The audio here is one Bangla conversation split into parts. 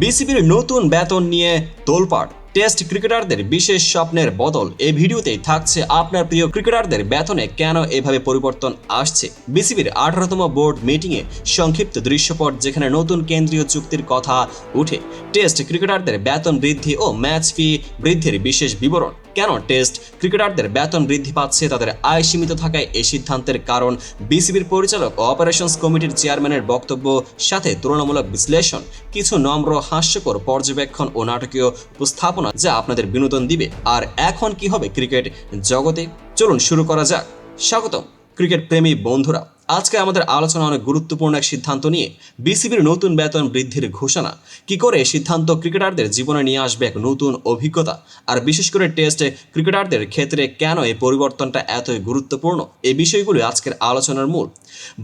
বিসিবির নতুন বেতন নিয়ে তোলপাট টেস্ট ক্রিকেটারদের বিশেষ স্বপ্নের বদল এই ভিডিওতেই থাকছে আপনার প্রিয় ক্রিকেটারদের বেতনে কেন এভাবে পরিবর্তন আসছে। বিসিবির আঠারোতম বোর্ড মিটিংয়ে সংক্ষিপ্ত দৃশ্যপট যেখানে নতুন কেন্দ্রীয় চুক্তির কথা উঠে। টেস্ট ক্রিকেটারদের বেতন বৃদ্ধি ও ম্যাচ ফি বৃদ্ধির বিশেষ বিবরণ। কেন টেস্ট ক্রিকেটারদের বেতন বৃদ্ধি পাচ্ছে, তাদের আয় সীমিত থাকায় এই সিদ্ধান্তের কারণ বিসিবির পরিচালক ও অপারেশনস কমিটির চেয়ারম্যানের বক্তব্য, সাথে তুলনামূলক বিশ্লেষণ, কিছু নম্র, হাস্যকর পর্যবেক্ষণ ও নাটকীয় উপস্থাপনা যা আপনাদের বিনোদন দিবে। আর এখন কি হবে ক্রিকেট জগতে? চলুন শুরু করা যাক। স্বাগতম, ক্রিকেট প্রেমী বন্ধুরা। আজকে আমাদের আলোচনা অনেক গুরুত্বপূর্ণ এক সিদ্ধান্ত নিয়ে বিসিবির নতুন বেতন বৃদ্ধির ঘোষণা। কি করে সিদ্ধান্ত ক্রিকেটারদের জীবনে নিয়ে আসবে এক নতুন অভিজ্ঞতা? আর বিশেষ করে টেস্টে ক্রিকেটারদের ক্ষেত্রে কেন এই পরিবর্তনটা এতই গুরুত্বপূর্ণ? এই বিষয়গুলি আজকের আলোচনার মূল।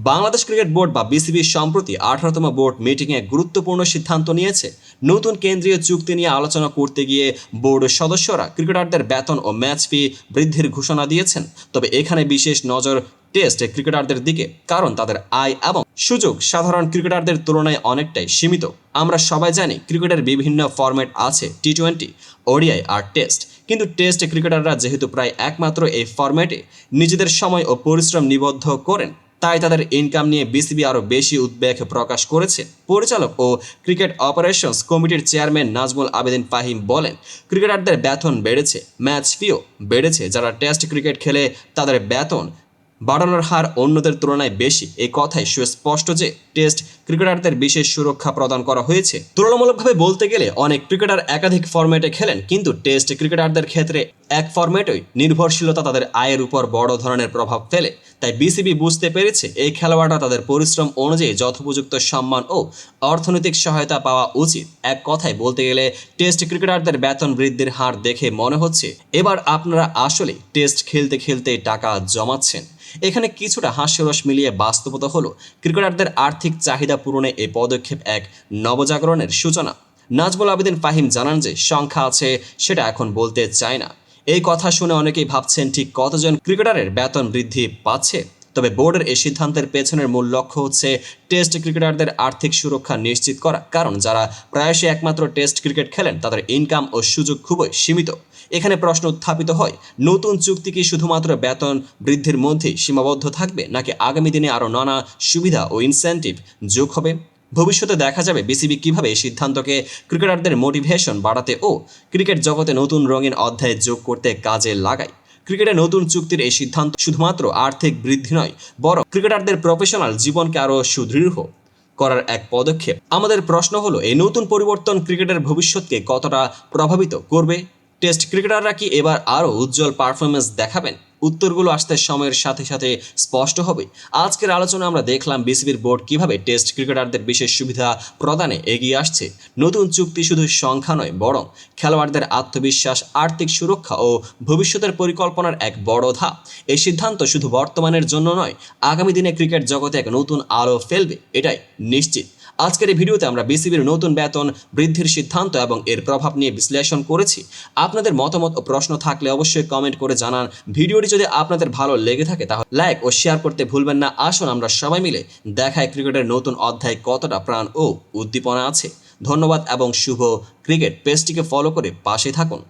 বাংলাদেশ ক্রিকেট বোর্ড বা বিসিবি সম্প্রতি আঠারোতম বোর্ড মিটিংয়ে গুরুত্বপূর্ণ সিদ্ধান্ত নিয়েছে। নতুন কেন্দ্রীয় চুক্তি নিয়ে আলোচনা করতে গিয়ে বোর্ড সদস্যরা ক্রিকেটারদের বেতন ও ম্যাচ ফি বৃদ্ধির ঘোষণা দিয়েছেন। তবে এখানে বিশেষ নজর টেস্ট ক্রিকেটারদের দিকে কারণ তাদের আয় এবং সুযোগ সাধারণ ক্রিকেটারদের তুলনায় অনেকটাই সীমিত। আমরা সবাই জানি ক্রিকেটের বিভিন্ন ফরম্যাট আছে টি টোয়েন্টি ওডিআই আর টেস্ট। কিন্তু টেস্ট ক্রিকেটাররা যেহেতু প্রায় একমাত্র এই ফরম্যাটে নিজেদের সময় ও পরিশ্রম নিবদ্ধ করেন, তাই তাদের ইনকাম নিয়ে বিসিবি আরও বেশি উদ্বেগ প্রকাশ করেছে। পরিচালক ও ক্রিকেট অপারেশনস কমিটির চেয়ারম্যান নাজমুল আবেদিন ফাহিম বলেন, ক্রিকেটারদের বেতন বেড়েছে, ম্যাচ ফিও বেড়েছে। যারা টেস্ট ক্রিকেট খেলে তাদের বেতন বাড়ানোর হার অন্যদের তুলনায় বেশি। এই কথাই সুস্পষ্ট যে টেস্ট ক্রিকেটারদের বিশেষ সুরক্ষা প্রদান করা হয়েছে। তুলনামূলকভাবে বলতে গেলে অনেক ক্রিকেটার একাধিক ফরম্যাটে খেলেন, কিন্তু টেস্ট ক্রিকেটারদের ক্ষেত্রে এক ফরম্যাটই নির্ভরশীলতা তাদের আয়ের উপর বড় ধরনের প্রভাব ফেলে। তাই বিসিবি বুঝতে পেরেছে, এই খেলোয়াড়রা তাদের পরিশ্রম অনুযায়ী যথোপযুক্ত সম্মান ও অর্থনৈতিক সহায়তা পাওয়া উচিত। এক কথায় বলতে গেলে, টেস্ট ক্রিকেটারদের বেতন বৃদ্ধির হার দেখে মনে হচ্ছে, এবার আপনারা আসলে টেস্ট খেলতে খেলতে টাকা জমাচ্ছেন। এখানে কিছুটা হাস্যরস মিলিয়ে বাস্তবতা হলো, ক্রিকেটারদের আর্থিক চাহিদা পূরণে এই পদক্ষেপ এক নবজাগরণের সূচনা। নাজবুল আবেদিন ফাহিম জানান যে, সংখ্যা আছে সেটা এখন বলতে চায় না। এই কথা শুনে অনেকেই ভাবছেন, ঠিক কতজন ক্রিকেটারের বেতন বৃদ্ধি পাচ্ছে? তবে বোর্ডের এই সিদ্ধান্তের পেছনের মূল লক্ষ্য হচ্ছে টেস্ট ক্রিকেটারদের আর্থিক সুরক্ষা নিশ্চিত করা, কারণ যারা প্রায়শই একমাত্র টেস্ট ক্রিকেট খেলেন, তাদের ইনকাম ও সুযোগ খুবই সীমিত। এখানে প্রশ্ন উত্থাপিত হয়, নতুন চুক্তি কি শুধুমাত্র বেতন বৃদ্ধির মধ্যেই সীমাবদ্ধ থাকবে, নাকি আগামী দিনে আরও নানা সুবিধা ও ইনসেন্টিভ যোগ হবে? ভবিষ্যতে দেখা যাবে বিসিবি কীভাবে এই সিদ্ধান্তকে ক্রিকেটারদের মোটিভেশন বাড়াতে ও ক্রিকেট জগতে নতুন রঙিন অধ্যায় যোগ করতে কাজে লাগায়। ক্রিকেটে নতুন চুক্তির এই সিদ্ধান্ত শুধুমাত্র আর্থিক বৃদ্ধি নয়, বরং ক্রিকেটারদের প্রফেশনাল জীবনকে আরও সুদৃঢ় করার এক পদক্ষেপ। আমাদের প্রশ্ন হলো, এই নতুন পরিবর্তন ক্রিকেটের ভবিষ্যৎকে কতটা প্রভাবিত করবে? টেস্ট ক্রিকেটাররা কি এবার আরও উজ্জ্বল পারফরমেন্স দেখাবেন? উত্তরগুলো আসতে সময়ের সাথে সাথে স্পষ্ট হবে। আজকের আলোচনা আমরা দেখলাম বিসিবির বোর্ড কীভাবে টেস্ট ক্রিকেটারদের বিশেষ সুবিধা প্রদানে এগিয়ে আসছে। নতুন চুক্তি শুধু সংখ্যা নয়, বরং খেলোয়াড়দের আত্মবিশ্বাস, আর্থিক সুরক্ষা ও ভবিষ্যতের পরিকল্পনার এক বড় ধাপ। এই সিদ্ধান্ত শুধু বর্তমানের জন্য নয়, আগামী দিনে ক্রিকেট জগতে এক নতুন আলো ফেলবে, এটাই নিশ্চিত। আজকের এই ভিডিওতে আমরা বিসিবির নতুন বেতন, বৃদ্ধির সিদ্ধান্ত এবং এর প্রভাব নিয়ে বিশ্লেষণ করেছি। আপনাদের মতামত ও প্রশ্ন থাকলে অবশ্যই কমেন্ট করে জানান। ভিডিওটি যদি আপনাদের ভালো লেগে থাকে তাহলে লাইক ও শেয়ার করতে ভুলবেন না। আসুন আমরা সবাই মিলে দেখায় ক্রিকেটের নতুন অধ্যায় কতটা প্রাণ ও উদ্দীপনা আছে। ধন্যবাদ এবং শুভ ক্রিকেট। পেজটিকে ফলো করে পাশে থাকুন।